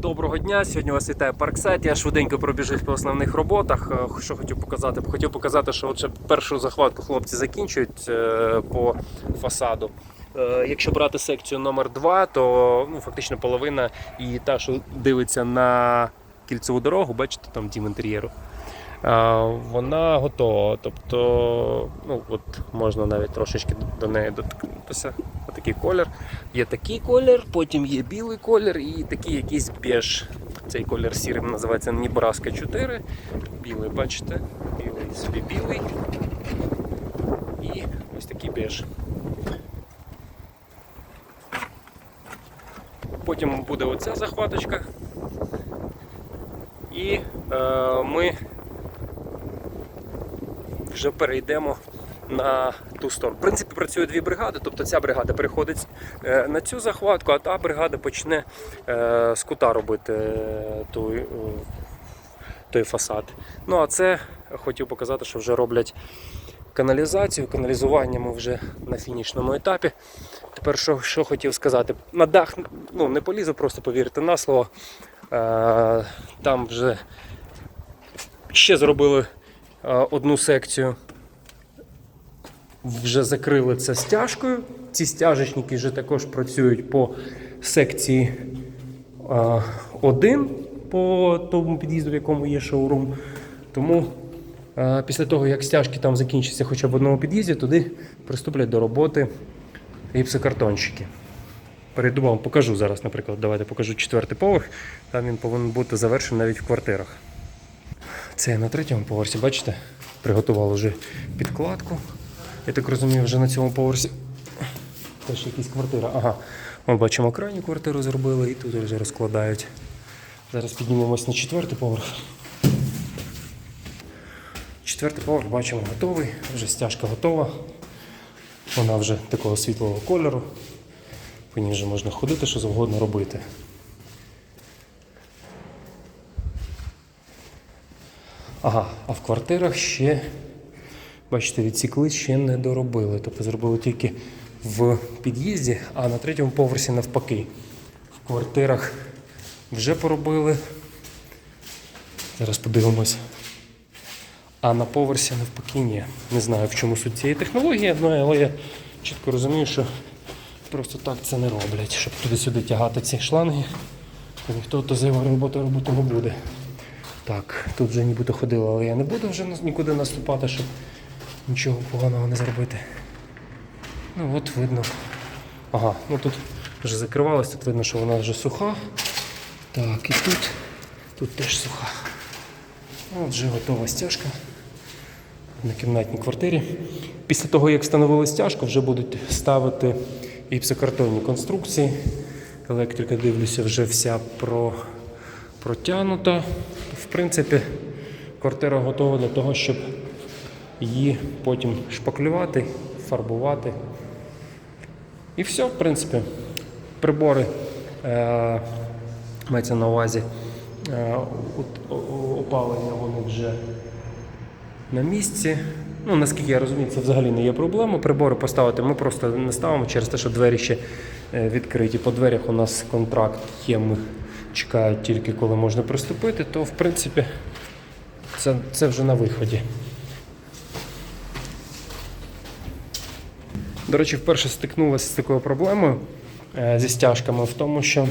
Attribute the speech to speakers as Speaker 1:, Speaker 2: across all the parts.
Speaker 1: Доброго дня! Сьогодні вас вітає Парксайт. Я швиденько пробіжусь по основних роботах. Е, Що хотів показати? Хотів показати, що от першу захватку хлопці закінчують е, по фасаду. Е, Якщо брати секцію номер 2 то ну, фактично половина і та, що дивиться на кільцеву дорогу, бачите, там дім інтер'єру. Вона готова. Тобто, ну, от можна навіть трошечки до неї доткнутися. Отакий колір. Є такий колір, потім є білий колір і такий якийсь беж. Цей колір сірим називається Нібраска 4. Білий, бачите? Білий собі білий. І ось такий беж. Потім буде оця захваточка. І е, ми вже перейдемо на ту сторону. В принципі, працює дві бригади, тобто ця бригада переходить е, на цю захватку, а та бригада почне е, з кута робити е, той, той фасад. Ну а це хотів показати, що вже роблять каналізацію. Каналізування ми вже на фінішному етапі. Тепер що, що хотів сказати? На дах ну, не полізу, просто повірте на слово. Там вже ще зробили одну секцію вже закрили це стяжкою. Ці стяжечники вже також працюють по секції 1 по тому під'їзду, в якому є шоурум. Тому після того, як стяжки там закінчаться хоча б в одному під'їзді, туди приступлять до роботи гіпсокартонщики. Перейду вам покажу зараз, наприклад, давайте покажу четвертий поверх. Там він повинен бути завершений навіть в квартирах. Це на третьому поверсі, бачите? Приготували вже підкладку. Я так розумію, вже на цьому поверсі теж якісь квартира. Ага, ми бачимо крайню квартиру зробили і тут вже розкладають. Зараз піднімемось на четвертий поверх. Четвертий поверх бачимо готовий, вже стяжка готова. Вона вже такого світлого кольору. По ній вже можна ходити, що завгодно робити. Ага, а в квартирах ще, бачите, відсікли, ще не доробили. Тобто зробили тільки в під'їзді, а на третьому поверсі навпаки. В квартирах вже поробили. Зараз подивимось. А на поверсі навпаки ні. Не знаю, в чому суть цієї технології, ну, але я чітко розумію, що просто так це не роблять, щоб туди-сюди тягати ці шланги. Ніхто то зайву роботу робити не буде. Так, тут вже нібито ходило, але я не буду вже нікуди наступати, щоб нічого поганого не зробити. Ну от видно. Ага, ну тут вже закривалось, тут видно, що вона вже суха. Так, і тут, тут теж суха. Ну, вже готова стяжка на кімнатній квартирі. Після того, як встановили стяжку, вже будуть ставити гіпсокартонні конструкції. Електрика, дивлюся, вже вся про, протягнута. Принципі, квартира готова для того, щоб її потім шпаклювати, фарбувати. І все, в принципі, прибори е, мається на увазі е, опалення, вони вже на місці. Ну, наскільки я розумію, це взагалі не є проблема. Прибори поставити ми просто не ставимо через те, що двері ще е, відкриті. По дверях у нас контракт є, ми чекають тільки коли можна приступити, то в принципі це, це вже на виході. До речі, вперше стикнулася з такою проблемою е, зі стяжками в тому, що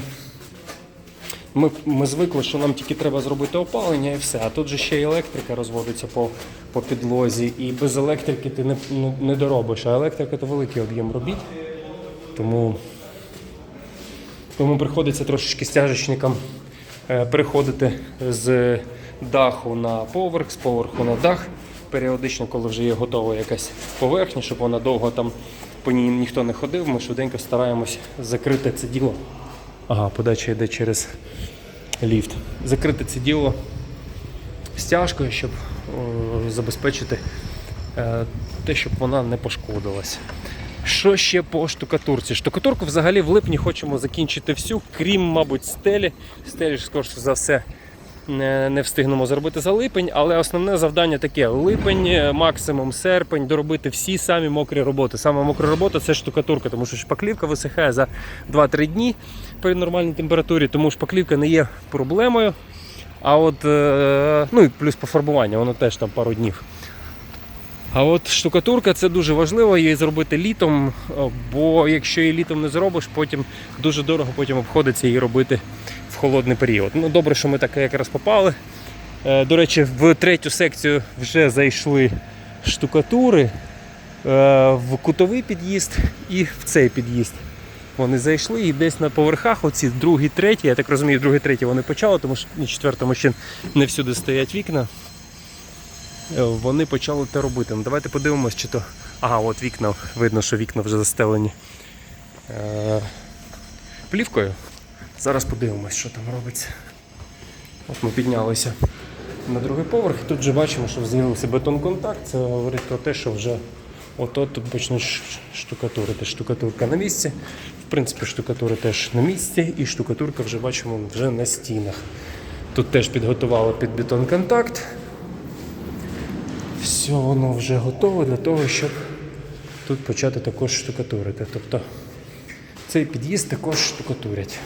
Speaker 1: ми, ми звикли, що нам тільки треба зробити опалення і все. А тут же ще й електрика розводиться по, по підлозі, і без електрики ти не, не, не доробиш. А електрика це великий об'єм робіт. Тому, тому приходиться трошечки стяжечникам е, переходити з даху на поверх, з поверху на дах. Періодично, коли вже є готова якась поверхня, щоб вона довго там по ній ніхто не ходив, ми швиденько стараємось закрити це діло. Ага, подача йде через ліфт. Закрити це діло стяжкою, щоб о, забезпечити е, те, щоб вона не пошкодилась. Що ще по штукатурці? Штукатурку взагалі в липні хочемо закінчити всю, крім, мабуть, стелі. Стелі ж, скоріше за все, не, не встигнемо зробити за липень, але основне завдання таке: липень, е, максимум серпень, доробити всі самі мокрі роботи. Саме мокра робота це штукатурка, тому що шпаклівка висихає за 2-3 дні при нормальній температурі, тому шпаклівка не є проблемою. А от, е, ну і плюс пофарбування, воно теж там пару днів. А от штукатурка це дуже важливо її зробити літом, е, бо якщо її літом не зробиш, потім дуже дорого потім обходиться її робити в холодний період. Ну добре, що ми так якраз попали. Е, До речі, в третю секцію вже зайшли штукатури е, в кутовий під'їзд і в цей під'їзд. Вони зайшли і десь на поверхах, оці другий, третій, я так розумію, другий, третій вони почали, тому що на четвертому ще не всюди стоять вікна. Е, Вони почали те робити. Ну, давайте подивимось, чи то. Ага, от вікна, видно, що вікна вже застелені е, плівкою. Зараз подивимось, що там робиться. От ми піднялися на другий поверх. Тут вже бачимо, що з'явився бетон-контакт. Це говорить про те, що вже от-от тут почнуть штукатурити. Штукатурка на місці. В принципі, штукатури теж на місці, і штукатурка вже бачимо вже на стінах. Тут теж підготували під бетон-контакт. Все воно вже готове для того, щоб тут почати також штукатурити. Тобто цей під'їзд також штукатурять.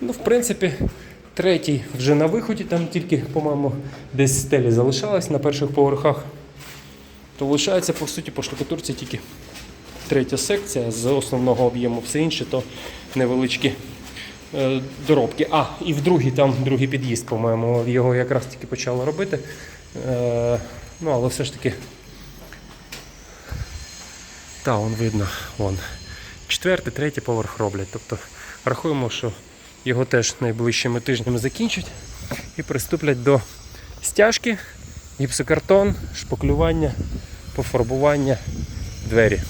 Speaker 1: Ну, в принципі, третій вже на виході, там тільки, по-моєму, десь стелі залишалось на перших поверхах. То лишається, по суті, по штукатурці тільки третя секція з основного об'єму, все інше то невеличкі доробки. А, і в другий, там другий під'їзд, по-моєму, його якраз тільки почали робити. Е, ну, але все ж таки. Та, вон видно, вон. Четвертий, третій поверх роблять. Тобто рахуємо, що його теж найближчими тижнями закінчать і приступлять до стяжки, гіпсокартон, шпаклювання, пофарбування двері.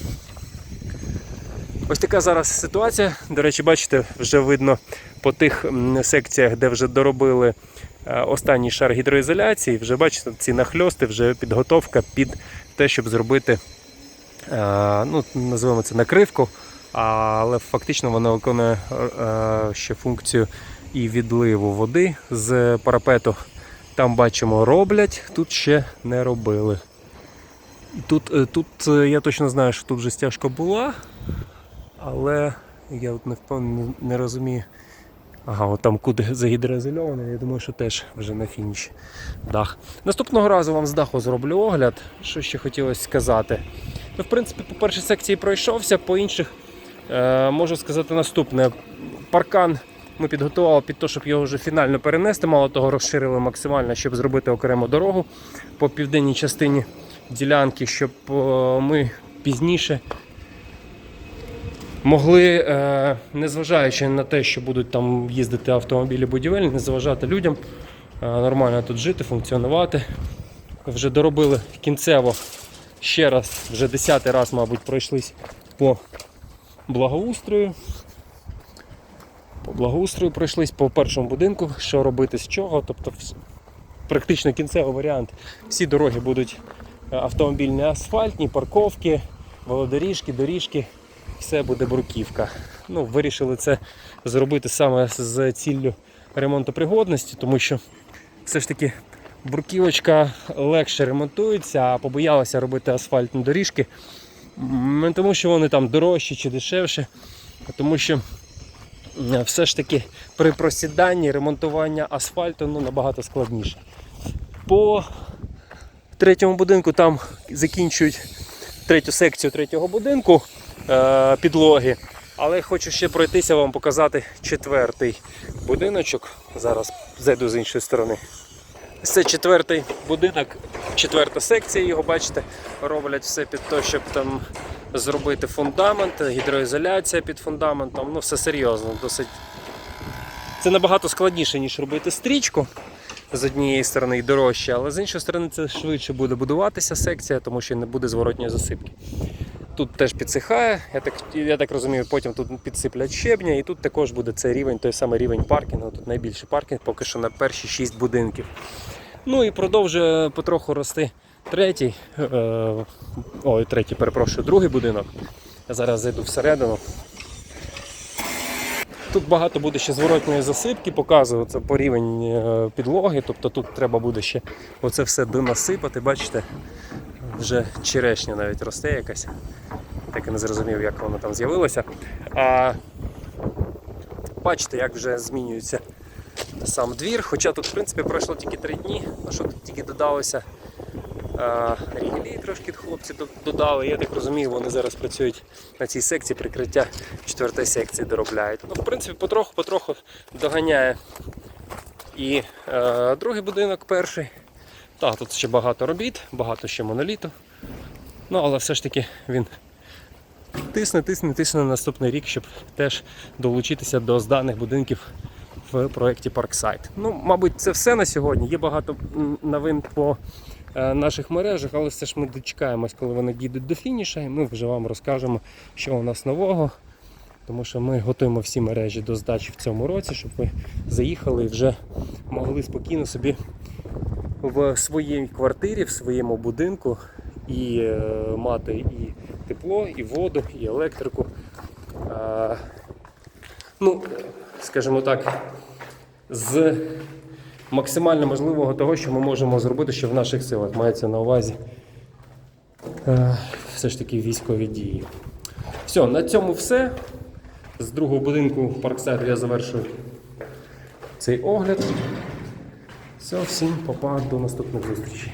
Speaker 1: Ось така зараз ситуація. До речі, бачите, вже видно по тих секціях, де вже доробили е, останній шар гідроізоляції. Вже бачите, ці нахльости, вже підготовка під те, щоб зробити, е, ну, називаємо це накривку, але фактично вона виконує е, ще функцію і відливу води з парапету. Там бачимо, роблять, тут ще не робили. Тут, тут я точно знаю, що тут вже стяжка була, але я от не впевнений, не розумію. Ага, от там куди загідроізольоване, я думаю, що теж вже на фініші дах. Наступного разу вам з даху зроблю огляд. Що ще хотілося сказати. Ну, в принципі, по першій секції пройшовся, по інших е, можу сказати наступне. Паркан ми підготували під те, щоб його вже фінально перенести. Мало того, розширили максимально, щоб зробити окрему дорогу по південній частині ділянки, щоб е, ми пізніше могли, е, незважаючи на те, що будуть там їздити автомобілі будівельні, не заважати людям е, нормально тут жити, функціонувати. Вже доробили кінцево ще раз, вже десятий раз, мабуть, пройшлись по благоустрою. По благоустрою пройшлись по першому будинку, що робити з чого. Тобто, практично кінцевий варіант. Всі дороги будуть е, автомобільні асфальтні, парковки, велодоріжки, доріжки, все буде бруківка. Ну, вирішили це зробити саме з ціллю ремонтопригодності, тому що все ж таки бруківочка легше ремонтується, а побоялися робити асфальтні доріжки. Не тому, що вони там дорожчі чи дешевші, а тому що е, все ж таки при просіданні ремонтування асфальту ну, набагато складніше. По третьому будинку там закінчують третю секцію третього будинку підлоги. Але хочу ще пройтися вам показати четвертий будиночок. Зараз зайду з іншої сторони. Це четвертий будинок, четверта секція, його бачите, роблять все під те, щоб там зробити фундамент, гідроізоляція під фундаментом. Ну, все серйозно, досить. Це набагато складніше, ніж робити стрічку. З однієї сторони і дорожче, але з іншої сторони це швидше буде будуватися секція, тому що не буде зворотньої засипки. Тут теж підсихає, я так, я так розумію, потім тут підсиплять щебня, і тут також буде цей рівень, той самий рівень паркінгу. Тут найбільший паркінг поки що на перші 6 будинків. Ну і продовжує потроху рости третій, е, ой, третій, перепрошую, другий будинок. Я зараз зайду всередину. Тут багато буде ще зворотньої засипки, показую це по рівень е, підлоги. Тобто тут треба буде ще оце все донасипати. Бачите, вже черешня навіть росте якась. Так і не зрозумів, як воно там з'явилося. А бачите, як вже змінюється сам двір. Хоча тут, в принципі, пройшло тільки три дні, ну що тут тільки додалося. Рігелі трошки хлопці додали. Я так розумію, вони зараз працюють на цій секції прикриття четвертої секції доробляють. Ну, в принципі, потроху-потроху доганяє і е, другий будинок перший. Так, тут ще багато робіт, багато ще моноліту. Ну, але все ж таки він тисне, тисне, тисне на наступний рік, щоб теж долучитися до зданих будинків в проєкті Parkside. Ну, мабуть, це все на сьогодні. Є багато новин по е, наших мережах, але все ж ми дочекаємось, коли вони дійдуть до фініша, і ми вже вам розкажемо, що у нас нового. Тому що ми готуємо всі мережі до здачі в цьому році, щоб ви заїхали і вже могли спокійно собі в своїй квартирі, в своєму будинку і е, мати і тепло, і воду, і електрику. Ну, скажімо так, з максимально можливого того, що ми можемо зробити, що в наших силах мається на увазі е, все ж таки військові дії. Все, на цьому все. З другого будинку Парксайд я завершую цей огляд. Все, всім папа, до наступних зустрічей.